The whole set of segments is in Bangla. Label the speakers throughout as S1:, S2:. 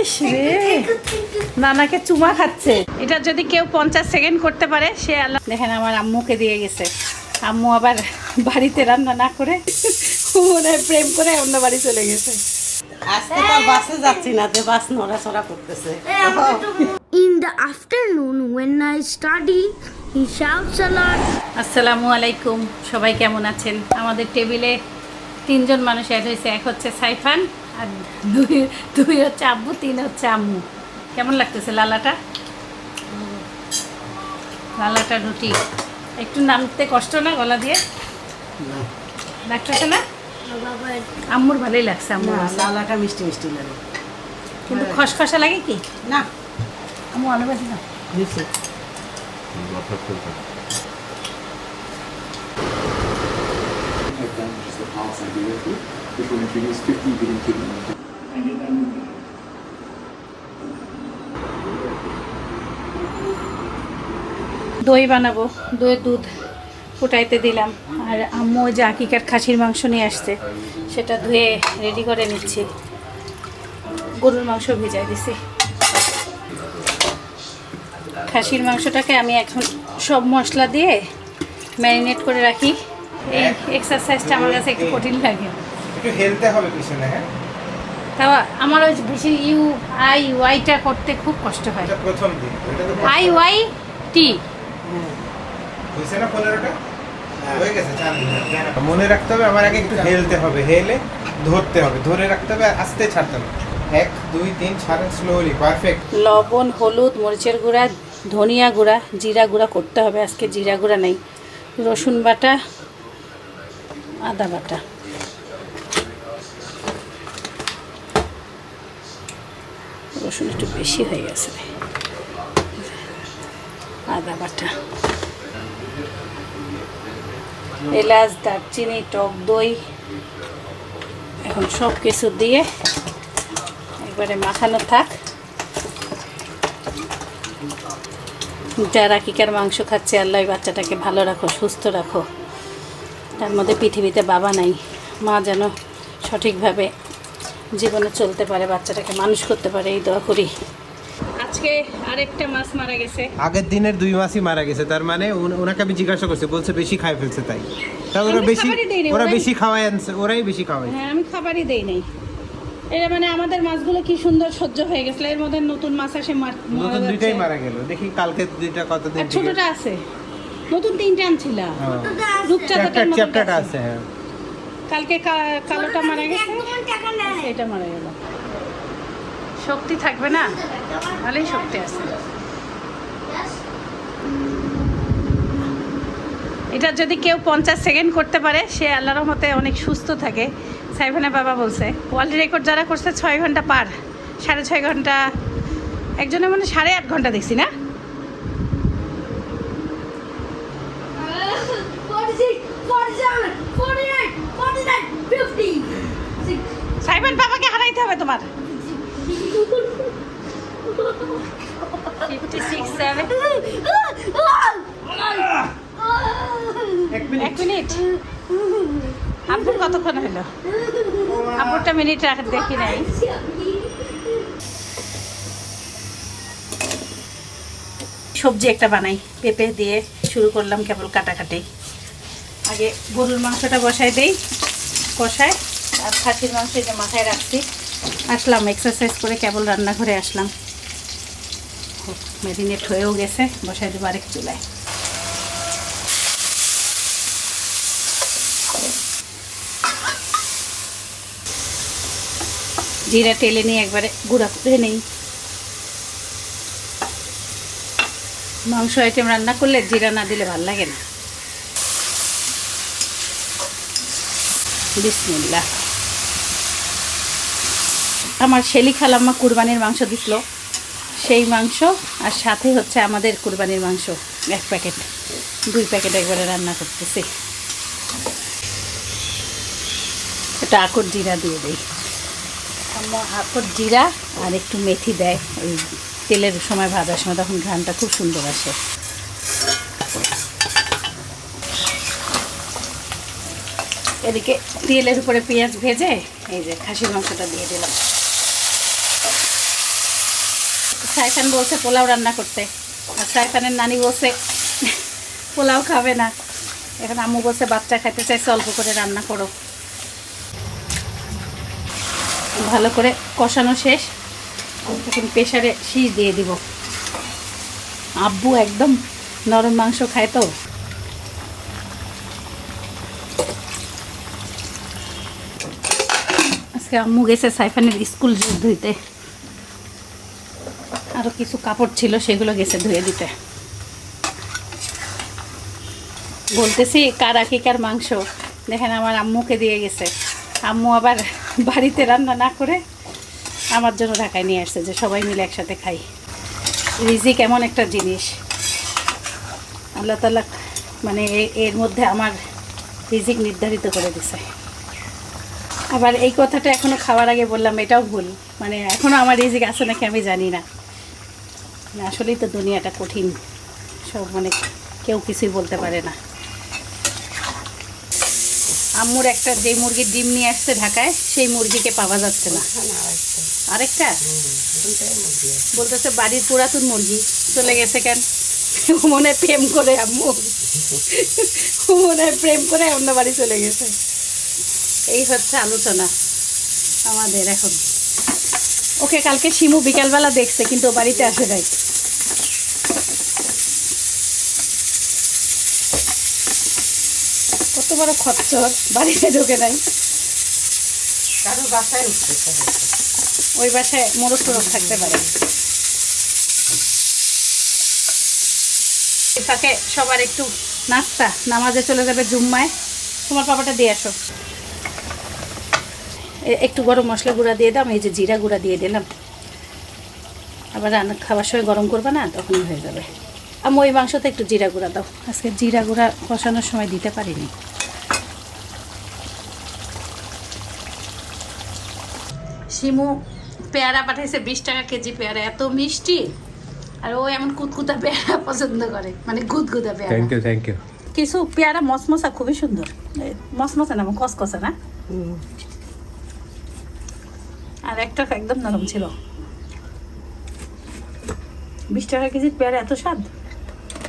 S1: ইস রে। নানাকে চুমা খাচ্ছে। এটা যদি কেউ পঞ্চাশ সেকেন্ড করতে পারে সে আল্লাহ দেখেন আমার আম্মুকে দিয়ে গেছে। আম্মু আবার বাড়িতে রান্না না করে মনে প্রেম করে অন্য বাড়ি চলে গেছে।
S2: আজকে তো বাসে যাচ্ছি না যে বাস নড়াচড়া করতেছে।
S3: Afternoon, when I study, he shouts
S1: আসসালামু আলাইকুম। সবাই কেমন আছেন? আমাদের টেবিলে তিনজন মানুষ অ্যাড হয়েছে। এক হচ্ছে সাইফান আর দুই দুই হচ্ছে আব্বু তিন হচ্ছে আম্মু। কেমন লাগতেছে লালাটা? লালাটা রুটি। একটু নামতে কষ্ট না গলা দিয়ে? লাগতেছে না? আম্মুর ভালোই লাগছে আম্মু
S2: লালাটা মিষ্টি মিষ্টি লাগে।
S1: কিন্তু খসখসা লাগে কি?
S2: না।
S1: আম্মু আলু ভাজি না
S2: দিচ্ছি।
S4: With you, which will introduce 50 billion kidney.
S1: দই বানাবো, দইয়ের দুধ ফুটাইতে দিলাম। আর আম্মু যে আকিকার খাসির মাংস নিয়ে আসছে, সেটা ধুয়ে রেডি করে নিচ্ছি। গরুর মাংস ভিজাই দিছি। খাসির মাংসটাকে আমি এখন সব মশলা দিয়ে ম্যারিনেট করে রাখি। এই এক্সারসাইজটা আমার কাছে একটু কঠিন লাগে।
S5: একটু হেলতে হবে পিছনে হ্যাঁ?
S1: তাও আমার ওই বেশি ইউ আই ওয়াইটা করতে খুব কষ্ট হয়।
S5: এটা প্রথম দিন এটা তো
S1: আই ওয়াই টি।
S5: হয়েছে না পনেরোটা? হয়ে। গেছে চার মনে রাখতে হবে আমার আগে একটু হেলতে হবে হেলে ধরতে হবে ধরে রাখতে হবে আস্তে ছাড়তে হবে। এক দুই তিন ছাড়েন স্লোলি পারফেক্ট
S1: লবণ হলুদ মরিচের গুঁড়া ধনিয়া গুঁড়া জিরা গুঁড়া করতে হবে আজকে জিরা গুঁড়া নেই। রসুন বাটা আদা বাটা। রসুন একটু বেশি হয়ে গেছে। আদা বাটা এলাচ, দারচিনি, টক দই, এখন সব কিছু দিয়ে একবারে মাখানো থাক। যারা কিকার মাংস খাচ্ছে, আল্লাহ বাচ্চাটাকে ভালো রাখো, সুস্থ রাখো। তার মধ্যে পৃথিবীতে বাবা নাই, মা যেন সঠিকভাবে জীবনে চলতে পারে বাচ্চাটাকে মানুষ করতে পারে এই দোয়া করি। আজকে আরেকটা মাছ মারা গেছে।
S5: আগের দিনের দুই মাসই মারা গেছে তার মানে ওনাকে আমি জিজ্ঞাসা করছি বলছে বেশি খাই ফেলছে তাই। ওরা বেশি ওরা বেশি খাওয়ায় আনছে ওরাই বেশি খাওয়ায়।
S1: হ্যাঁ আমি খাবারই দেই নাই। এটা মানে আমাদের মাছগুলো কি সুন্দর সহ্য হয়ে গেছিল এর মধ্যে নতুন মাছ আসে
S5: নতুন দুইটাই মারা গেল দেখি কালকে দুইটা কতদিন
S1: ছোটটা আছে নতুন তিনটে আনছিলাম। রূপচাঁদাটার মতো আছে।
S5: আছে হ্যাঁ।
S1: কালকে কালোটা মারা গেছে? এটা মারা গেল। শক্তি থাকবে না? ভালোই শক্তি আছে। এটা যদি কেউ পঞ্চাশ সেকেন্ড করতে পারে সে আল্লাহর রহমতে অনেক সুস্থ থাকে। সাইফানের বাবা বলছে ওয়ার্ল্ড রেকর্ড যারা করছে ছয় ঘণ্টা পার সাড়ে ছয় ঘণ্টা একজনে মানে সাড়ে আট ঘণ্টা দেখছি না? সাইফান বাবাকে হারাইতে হবে তোমার।
S5: এক
S1: মিনিট। আব্বুর কতক্ষণ হলো? আব্বুরটা মিনিট রাখ দেখি নাই। সবজি একটা বানাই পেঁপে দিয়ে শুরু করলাম কেবল কাটাকাটি। আগে গরুর মাংসটা বসাই দেই কষায়। আর খাসির মাংস যে মাথায় রাখছি। আসলাম এক্সারসাইজ করে কেবল রান্নাঘরে আসলাম। মেরিনেট হয়েও গেছে, বসাই দেবো আরেক চুলায়। জিরা টেলে নিয়ে একবারে গুঁড়া করে নেই। মাংস আইটেম রান্না করলে জিরা না দিলে ভালো লাগে না। বিসমিল্লাহ। আমার শেলি খালাম্মা কুরবানির মাংস দিছিল। সেই মাংস আর সাথে হচ্ছে আমাদের কুরবানির মাংস, এক প্যাকেট। দুই প্যাকেট একবারে রান্না করতেছি। এটা আকর জিরা দিয়ে আম্মা আকর জিরা আর একটু মেথি দেয়। ওই তেলের সময় ভাজার সময় তখন ঘ্রানটা খুব সুন্দর আসে। এদিকে তেলের উপরে পেঁয়াজ ভেজে এই যে খাসির মাংসটা দিয়ে দিলাম। সাইফান বলছে পোলাও রান্না করতে। আর সাইফানের নানি বলছে, পোলাও খাবে না। এখন আম্মু বলছে, বাচ্চা খাইতে চাইছে, অল্প করে রান্না করো। ভালো করে কষানো শেষ। এখন প্রেশারে শীষ দিয়ে দিব। আব্বু একদম নরম মাংস খায় তো। আজকে আম্মু গেছে সাইফানের স্কুল ধুইতে আরও কিছু কাপড় ছিল সেগুলো গেছে ধুয়ে দিতে। বলতেছি কার আকি কার মাংস? দেখেন আমার আম্মুকে দিয়ে গেছে। আম্মু আবার বাড়িতে রান্না না করে আমার জন্য ঢাকায় নিয়ে আসছে যে সবাই মিলে একসাথে খাই। রিজিক এমন একটা জিনিস। আল্লাহ তালা মানে এর মধ্যে আমার রিজিক নির্ধারিত করে দিছে। আবার এই কথাটা এখনও খাওয়ার আগে বললাম এটাও ভুল। মানে এখনও আমার রিজিক আছে নাকি আমি জানি না, আসলেই তো দুনিয়াটা কঠিন। সব মানে কেউ কিছুই বলতে পারে না। আম্মুর একটা যে মুরগির ডিম নিয়ে আসছে ঢাকায়, সেই মুরগিকে পাওয়া যাচ্ছে না। আরেকটা? বলতেছে, বাড়ির পুরাতন মুরগি চলে গেছে কেন? মনে প্রেম করে আম্মু। মনে প্রেম করে অন্য বাড়ি চলে গেছে। এই হচ্ছে আলোচনা আমাদের এখন। ওকে কালকে শিমু বিকালবেলা দেখছে কিন্তু বাড়িতে আসে নাই। কত বড় খচ্চর বাড়িতে ঢোকে নাই।
S2: কারও বাসায় উঠতে
S1: ওই বাসায় মোরগ থাকতে পারে ফাঁকে সবার একটু নাস্তা নামাজে চলে যাবে জুম্মায়। তোমার পাপাটা দিয়ে আসো। একটু গরম মশলা গুঁড়া দিয়ে দাম এই যে জিরা গুঁড়া দিয়ে দিলাম। আবার রান্না খাবার সময় গরম করবে না তখন হয়ে যাবে। আমি ওই মাংসতে একটু জিরা গুঁড়া দাও। আজকে জিরা গুঁড়া কষানোর সময় দিতে পারিনি। শিমু পেয়ারা পাঠাইছে বিশ টাকা কেজি পেয়ারা। এত মিষ্টি। আর ও এমন কুতকুতা পেয়ারা পছন্দ করে। মানে গুদগুদা পেয়ারা।
S5: থ্যাংক ইউ থ্যাংক ইউ
S1: কিছু পেয়ারা মসমসা খুবই সুন্দর। মসমসা না কসকসা না। আর একটা একদম নরম ছিল। বিশ টাকা কেজির পেয়ারা এত স্বাদ?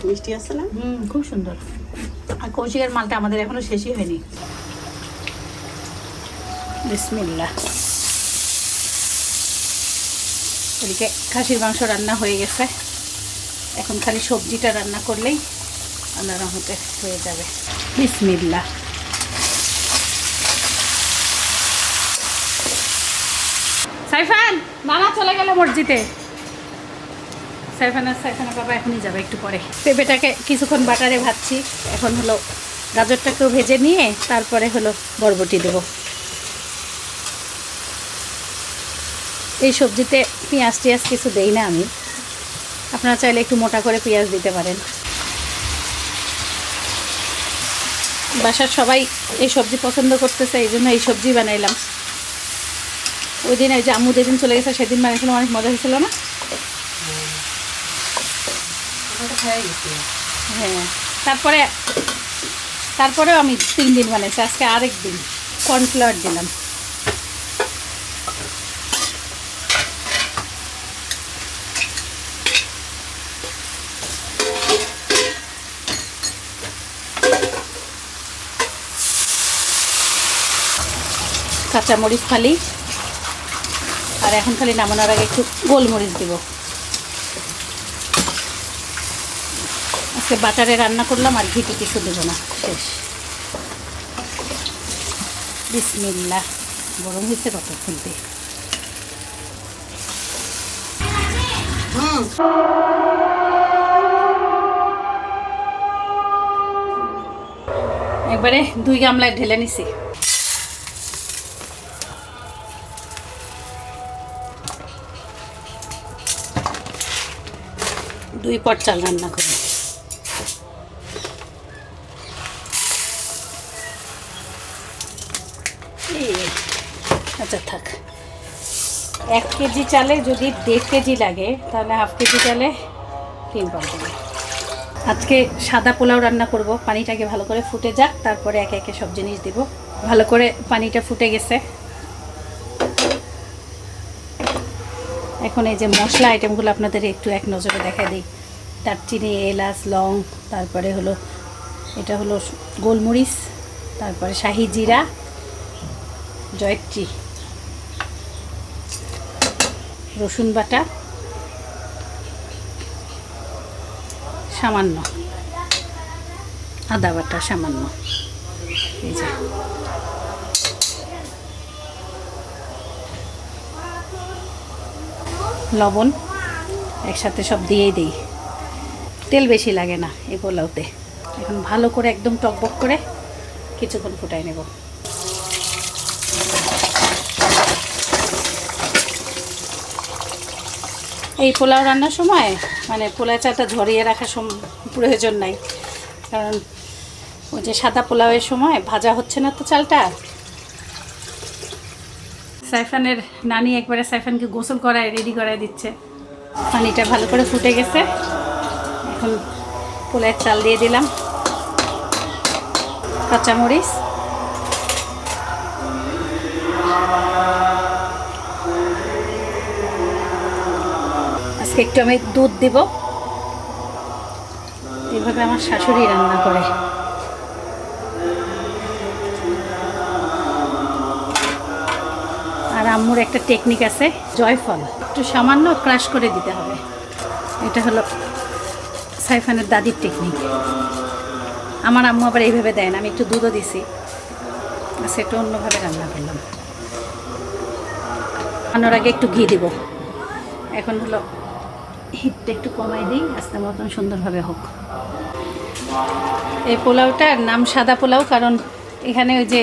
S2: মিষ্টি আছে না?
S1: হুম খুব সুন্দর। আর কৌশিকের মালটা আমাদের এখনও শেষই হয়নি। বিসমিল্লা এদিকে খাসির মাংস রান্না হয়ে গেছে। এখন খালি সবজিটা রান্না করলেই আল্লাহ রহমতে হয়ে যাবে। বিসমিল্লা সাইফান নানা চলে গেল মসজিদে। সাইফানের সাইফানের বাবা এখনই যাবে একটু পরে। পেঁপেটাকে কিছুক্ষণ বাটারে ভাজছি। এখন হলো গাজরটাকেও ভেজে নিয়ে তারপরে হলো বরবটি দেব। এই সবজিতে পেঁয়াজ টিয়াজ কিছু দেই না আমি। আপনারা চাইলে একটু মোটা করে পেঁয়াজ দিতে পারেন। বাসার সবাই এই সবজি পছন্দ করতেছে, এই জন্য এই সবজি বানাইলাম। ওই দিন ওই যে আম্মু যেদিন চলে গেছে সেদিন বানিয়েছিলাম অনেক মজা হয়েছিল না? হ্যাঁ তারপরে তারপরেও আমি তিন দিন বানাইছি আজকে আরেক দিন কর্নফ্লাওয়ার দিলাম। কাঁচামরিচ ফালি আর এখন খালি নামানোর আগে একটু গোলমরিচ দিব। আজকে বাটারে রান্না করলাম আর ঘিটি কিছু দেবো না। শেষ বিসমিল্লা গরম হয়েছে কত খুলতে একবারে দুই গামলায় ঢেলে নিছি। দুই পট চাল রান্না করি। আচ্ছা থাক। এক কেজি চালে যদি দেড় কেজি লাগে, তাহলে হাফ কেজি চালে তিন দেবো। আজকে সাদা পোলাও রান্না করব, পানিটাকে ভালো করে ফুটে যাক, তারপরে একে একে সব জিনিস দিব। ভালো করে পানিটা ফুটে গেছে। এখন এই যে মশলা আইটেমগুলো আপনাদের একটু এক নজরে দেখা দিই। দারচিনি এলাচ, লং, তারপরে হলো, এটা হলো গোলমরিচ, তারপরে শাহি জিরা, জয়ত্রী, রসুন বাটা, সামান্য, আদা বাটা সামান্য, এই যে। লবণ একসাথে সব দিয়েই দিই। তেল বেশি লাগে না এই পোলাওতে। এখন ভালো করে একদম টকবক করে কিছুক্ষণ ফুটাই নেব। এই পোলাও রান্নার সময় মানে পোলাও চালটা ঝরিয়ে রাখার প্রয়োজন নাই। কারণ ওই যে সাদা পোলাওয়ের সময় ভাজা হচ্ছে না তো চালটা সাইফানের নানি একবারে সাইফানকে গোসল করায় রেডি করায় দিচ্ছে। পানিটা ভালো করে ফুটে গেছে। এখন পোলায়ের চাল দিয়ে দিলাম। কাঁচামরিচ। আজকে একটু আমি দুধ দিব। এইভাবে আমার শাশুড়ি রান্না করে। আম্মুর একটা টেকনিক আছে, জয়ফল। একটু সামান্য ক্রাশ করে দিতে হবে। এটা হলো সাইফানের দাদির টেকনিক আমার আম্মু আবার এইভাবে দেয় না, আমি একটু দুধও দিছি। আচ্ছা একটু অন্যভাবে রান্না করলাম। আনার আগে একটু ঘি দিব। এখন হলো হিটটা একটু কমাই দিই, আস্তে মতন সুন্দরভাবে হোক। এই পোলাওটার নাম সাদা পোলাও, কারণ এখানে ওই যে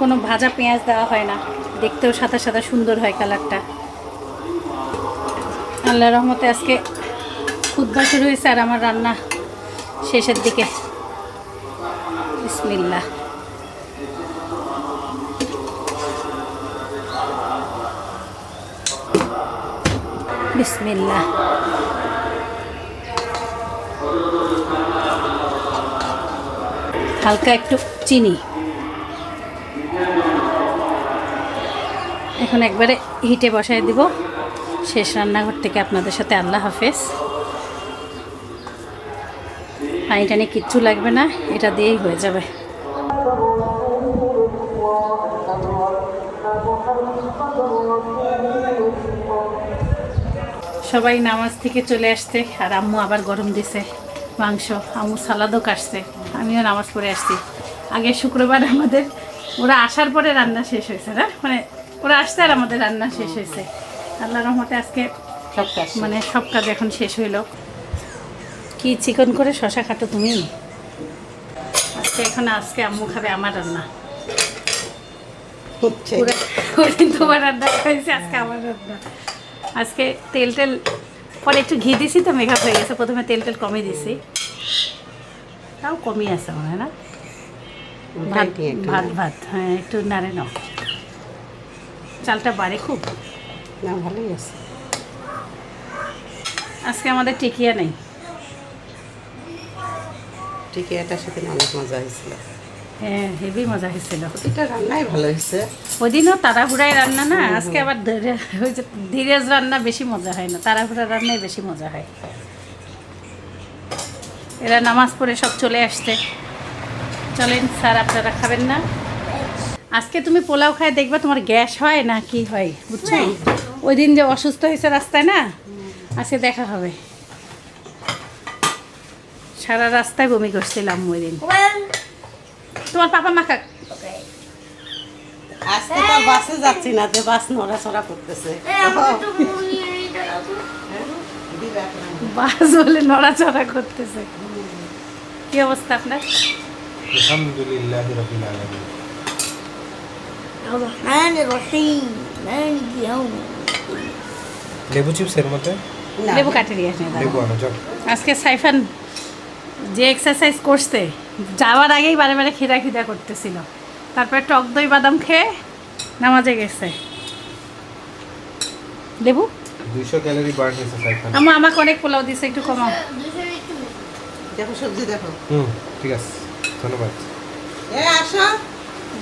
S1: কোনো ভাজা পেঁয়াজ দেওয়া হয় না। দেখতেও সাদা সাদা সুন্দর হয় কালারটা। আল্লাহ রহমতে আজকে খুদ্া শুরু হয়েছে আর আমার রান্না শেষের দিকে। বিসমিল্লা বিসমিল্লা হালকা একটু চিনি। এখন একবারে হিটে বসায় দিব। শেষ রান্নাঘর থেকে আপনাদের সাথে আল্লাহ হাফেজ। পানি টানি কিচ্ছু লাগবে না, এটা দিয়েই হয়ে যাবে। সবাই নামাজ থেকে চলে আসছে, আর আম্মু আবার গরম দিছে, মাংস, আম্মু সালাদও কাটছে, আমিও নামাজ পড়ে আসছি। আগে শুক্রবার আমাদের ওরা আসার পরে রান্না শেষ হয়েছে না? মানে ওরা আসতে আর আমাদের রান্না শেষ হয়েছে। আল্লাহ রহমতে আজকে
S2: সব কাজ
S1: মানে সব কাজ এখন শেষ হইল। কি চিকন করে শশা কাটো তুমি? আজকে এখন আজকে আম্মু খাবে আমার রান্না। ওদিন তোমার রান্না খাইছে আজকে আমার রান্না। আজকে তেল টেল পরে একটু ঘি দিছি তো মেকআপ হয়ে গেছে। প্রথমে তেল টেল কমই দিছি। তাও কমই আছে মনে হয় না? ভাত ভাত ভাত হ্যাঁ একটু নাড়ে নাও। চালটা বাড়ে খুব?
S2: না ভালোই আছে।
S1: আজকে আমাদের টিকিয়া নেই।
S2: ঠিক এটার সাথে অনেক মজা হয়েছিল।
S1: হ্যাঁ হেভি মজা হয়েছিল।
S2: প্রতিটা রান্নাই ভালো হয়েছে।
S1: ওই দিনও তাড়াহুড়ায় রান্না না আজকে আবার ধীরে- ওই যে ধীরেজ রান্না বেশি মজা হয় না তাড়াহুড়া রান্নাই বেশি মজা হয়। এরা নামাজ পড়ে সব চলে আসছে। চলেন স্যার আপনারা খাবেন না। আজকে তুমি পোলাও খায় দেখবা তোমার গ্যাস হয় না কি হয় বুঝছ? ওই দিন যে অসুস্থ হয়েছে রাস্তায় না আজকে দেখা হবে। সারা রাস্তায় বমি করছিলাম ওই দিন। তোমার পাপা মাখা
S2: আজকে তো বাসে যাচ্ছি না যে বাস নড়াচড়া করতেছে। এখন আমাকে।
S1: বাস বলে নড়াচড়া করতেছে। কি অবস্থা আপনার?
S5: আলহামদুলিল্লাহ রবিল আলমিন।
S3: রহমান রহিম। মালিক ইয়াউম
S5: লেবু চিপসের মধ্যে?
S1: লেবু কাটে দিয়ে
S5: লেবু আনো চল
S1: আজকে সাইফান যে এক্সারসাইজ করছে যাওয়ার আগেই বারে বারে খিদা খিদা করতেছিল। তারপরে টক দই বাদাম খেয়ে নামাজে গেছে। লেবু?
S5: দুইশো ক্যালোরি বার্ন হয়েছে সাইফান।
S1: আমা আমাকে অনেক পোলাও দিছে একটু কমাও।
S2: দেখো সবজি দেখো।
S5: হুম ঠিক আছে। ধন্যবাদ।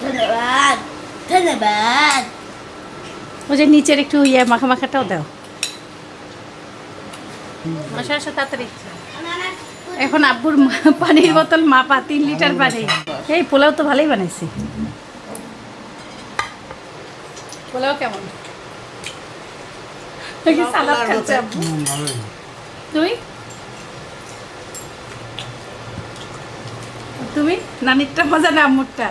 S3: ধন্যবাদ ধন্যবাদ।
S1: ওই যে নিচের একটু ইয়ে মাখা মাখাটাও দাও। আসো আসো তাড়াতাড়ি। এখন আব্বুর পানির বোতল মাপা তিন লিটার পানি। এই পোলাও তো ভালোই বানাইছি। পোলাও কেমন? নাকি সালাদ খাচ্ছে আব্বু। তুমি? তুমি? নানিরটা মজা না আম্মুরটা?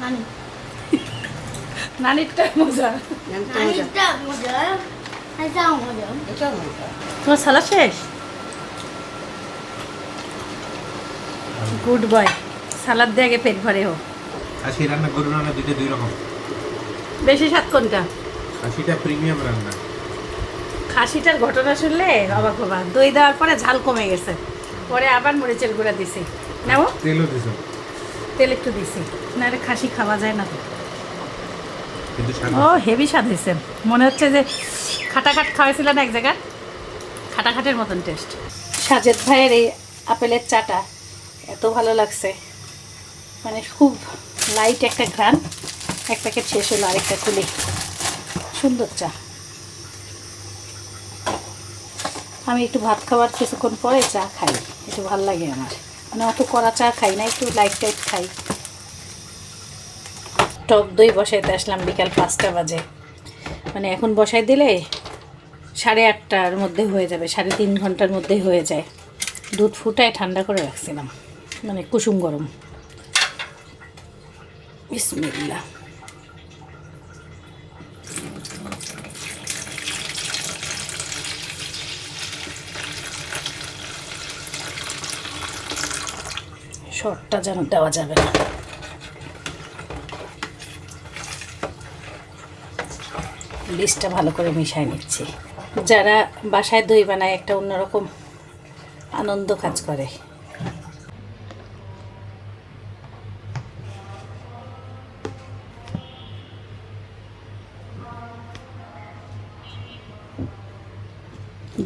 S3: নানি।
S1: নানিরটা মজা। তোমার সালাদ শেষ? গুড বয় সালাদ দিয়ে আগে পেট ভরে হোক।
S5: রান্না গরু রান্না দুইটা দুই রকম।
S1: বেশি স্বাদ কোনটা?
S5: খাসিটা প্রিমিয়াম রান্না।
S1: খাসিটার ঘটনা শুনলে অবাক হবা। দই দেওয়ার পরে ঝাল কমে গেছে। পরে আবার মরিচের গুঁড়া দিছি। নেও
S5: তেলও দিছ।
S1: তেল একটু দিছি। নাহলে খাসি খাওয়া যায় না ও হেভি স্বাদ হয়েছে। মনে হচ্ছে যে খাটা খাট খাওয়াইছিল না এক জায়গায়। খাটা খাটের মতন টেস্ট সাজেদ ভাইয়ের এই আপেলের চাটা এত ভালো লাগছে। মানে খুব লাইট একটা ঘ্রাণ। এক প্যাকেট শেষ হলো আরেকটা খুলি। সুন্দর চা। আমি একটু ভাত খাওয়ার কিছুক্ষণ পরে চা খাই। একটু ভালো লাগে আমার। মানে অত কড়া চা খাই না, একটু লাইট টাইট খাই। টক দই বসাইতে আসলাম বিকাল পাঁচটা বাজে। মানে এখন বসাই দিলে সাড়ে আটটার মধ্যে হয়ে যাবে, সাড়ে তিন ঘণ্টার মধ্যে হয়ে যায়। দুধ ফুটায় ঠান্ডা করে রাখছিলাম মানে কুসুম গরম। বিসমিল্লা শর্টটা যেন দেওয়া যাবে না। লিস্টটা ভালো করে মিশাই নিচ্ছি। যারা বাসায় দই বানায় একটা অন্যরকম আনন্দ কাজ করে।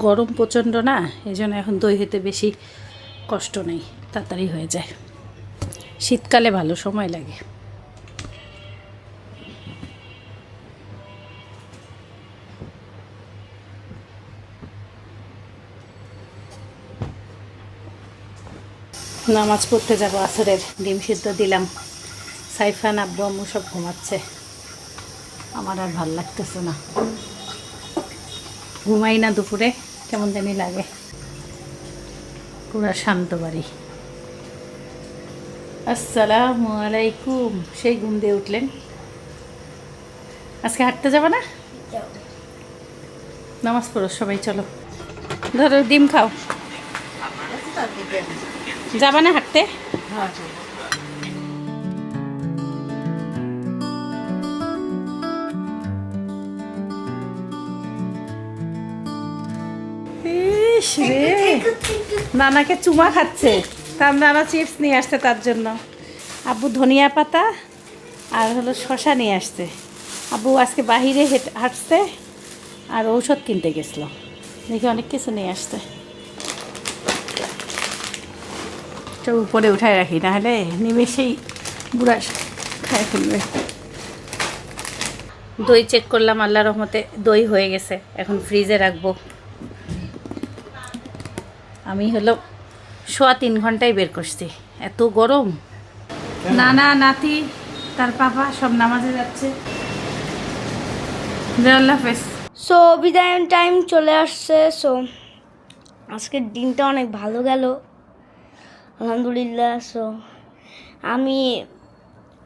S1: গরম প্রচণ্ড না এই জন্য এখন দই হইতে বেশি কষ্ট নেই। তাড়াতাড়ি হয়ে যায়। শীতকালে ভালো সময় লাগে। নামাজ পড়তে যাব, আসরের ডিম সিদ্ধ দিলাম। সাইফান, আব্বু, আম্মু সব ঘুমাচ্ছে। আমার আর ভালো লাগতেছে না। ঘুমাই না দুপুরে, কেমন জানি লাগে। পুরা শান্ত বাড়ি। আসসালামু আলাইকুম। সেই ঘুম দিয়ে উঠলেন? আজকে হাঁটতে যাবে না? নামাজ পড়ো সবাই চলো। ধরো ডিম খাও। যাবা না হাঁটতে? নানাকে চুমা খাচ্ছে। তার নানা চিপস নিয়ে আসছে তার জন্য। আব্বু ধনিয়া পাতা আর হলো শশা নিয়ে আসছে। আব্বু আজকে বাহিরে হেঁটে হাঁটছে আর ঔষধ কিনতে গেছিল। দেখি অনেক কিছু নিয়ে আসছে। তো উপরে উঠায় রাখি, নাহলে নিমেষেই বুড়া খায় ফেলবে। দই চেক করলাম, আল্লাহ রহমতে দই হয়ে গেছে। এখন ফ্রিজে রাখব। আমি হলো সোয়া তিন ঘন্টায় বের করছি। এত গরম। নানা নাতি তার পাপা সব নামাজে যাচ্ছে। জয় আল্লাহ হাফেজ।
S3: সো বিদায় টাইম চলে আসছে। সো আজকের দিনটা অনেক ভালো গেল। আলহামদুলিল্লাহ। সো আমি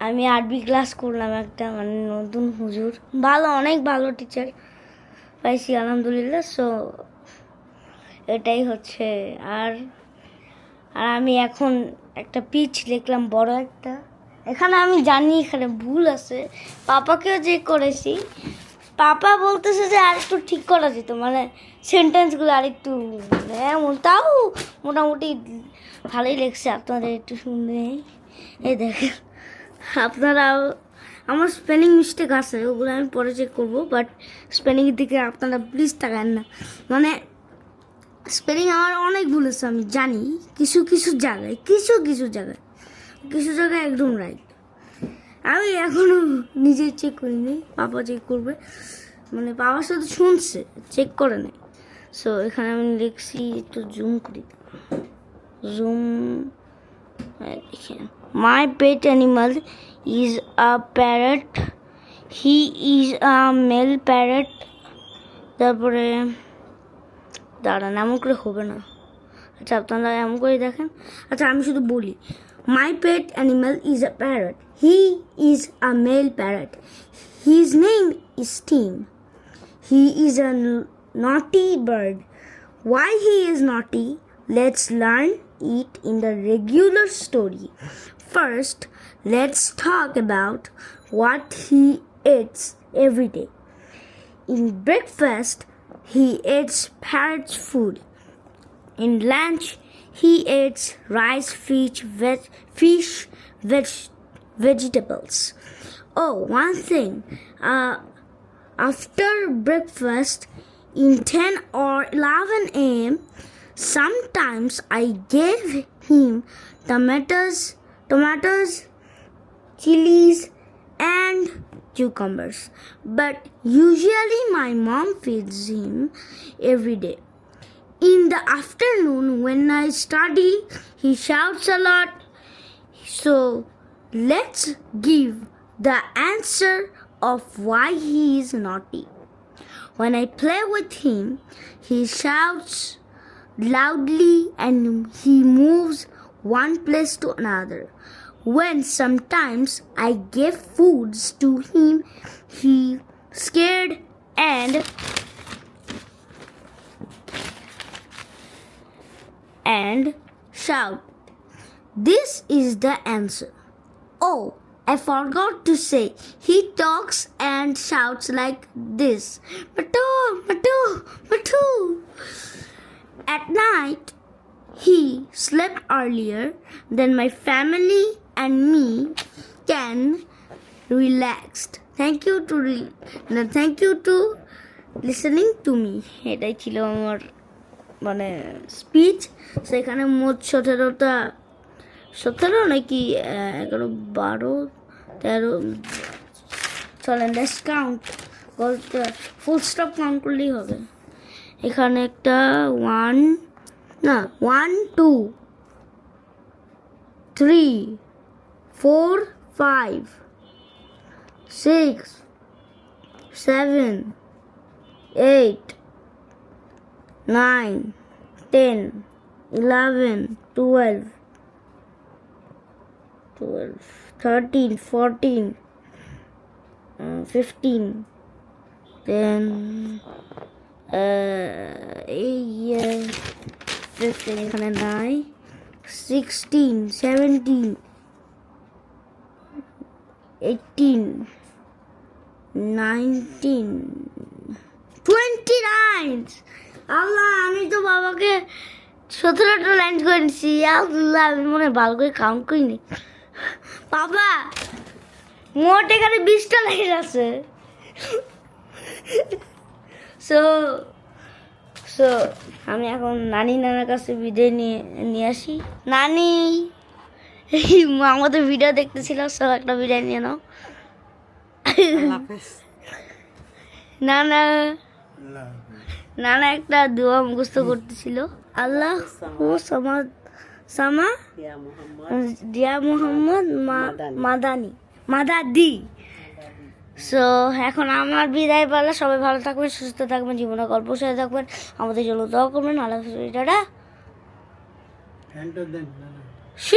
S3: আমি আরবি ক্লাস করলাম একটা মানে নতুন হুজুর। ভালো অনেক ভালো টিচার পাইছি আলহামদুলিল্লাহ। সো এটাই হচ্ছে। আর আর আমি এখন একটা পিচ লিখলাম, বড় একটা। এখানে আমি জানি এখানে ভুল আছে। পাপাকেও যে করেছি। পাপা বলতেছে যে আর একটু ঠিক করা যেত মানে সেন্টেন্সগুলো আর একটু এমন তাও মোটামুটি ভালোই লেগছে আপনাদের একটু শুনবে এই দেখেন, আপনারাও, আমার স্পেলিং মিস্টেক আছে, ওগুলো আমি পরে চেক করব বাট স্পেলিংয়ের দিকে আপনারা প্লিজ তাকান না। মানে স্পেলিং আমার অনেক ভুল আছে আমি জানি। কিছু কিছু জায়গায়, কিছু কিছু জায়গায় কিছু জায়গায় একদম রাইট আমি এখনও নিজে চেক করিনি, পাপা চেক করবে। মানে বাবা শুধু শুনছে চেক করে নেই। সো এখানে আমি লিখছি একটু জুম করি। Zoom my pet animal is a parrot he is a male parrot তারপরে দাঁড়ান এমন করে হবে না আচ্ছা আপনারা এমন করে দেখেন আচ্ছা আমি শুধু বলি my pet animal is a parrot he is a male parrot his name is Tim He is a n- naughty bird. Why he is naughty? Let's learn it in the regular story. First, let's talk about what he eats every day. In breakfast, he eats parrot's food. In lunch, he eats rice, fish, veg- fish, veg- vegetables. Oh, one thing. Uh, after breakfast in 10 or 11 a.m. Sometimes I gave him tomatoes, tomatoes, chilies, and cucumbers. But usually my mom feeds him every day. In the afternoon, when I study, he shouts a lot. So let's give the answer of why he is naughty. When I play with him, he shouts loudly and he moves one place to another. When sometimes I give foods to him, he scared and and shout. This is the answer. Oh, I forgot to say, he talks and shouts like this Matu, Matu, Matu. At night, he slept earlier than my family and me can relaxed. Thank you to re- no, thank you to listening to me. এটাই ছিল আমার মানে স্পিচ সেখানে মোট সতেরোটা সতেরো নাকি এগারো বারো তেরো চলেন লেস কাউন্ট বলতে ফুল স্টপ কাউন্ট করলেই হবে এখানে একটা ওয়ান না one two three Four, five, six, seven, eight, nine, ten, eleven, twelve, twelve, thirteen, fourteen, fifteen, fifteen, then uh, eight, fifteen, and I, sixteen, seventeen. Eighteen nineteen twenty nine আল্লাহ, আমি তো বাবাকে সতেরোটা লাইন করেছি। আল্লাহ, আমি মনে হয় ভালো করে কাউন্ট করিনি। বাবা, মোট এখানে বিশটা লাইন আছে। সো সো আমি এখন নানি নানার কাছে বিদায় নিয়ে নিয়ে আসি। নানি! আমাদের ভিডিও দেখতেছিল সব একটা বিদায় নিয়ে নাও।
S2: আল্লাহ হাফেজ।
S3: নানা নানা একটা দোয়া মুখস্থ করতেছিল। আল্লাহ ও সামা সামা
S2: মুহাম্মদ।
S3: দিয়া মোহাম্মদ মা- মাদানি। মাদাদি। সো এখন আমার বিদায় পালা। সবাই ভালো থাকবেন সুস্থ থাকবেন জীবনে গল্প সাথে থাকবেন। আমাদের জন্য দোয়া করবেন। আল্লাহ শু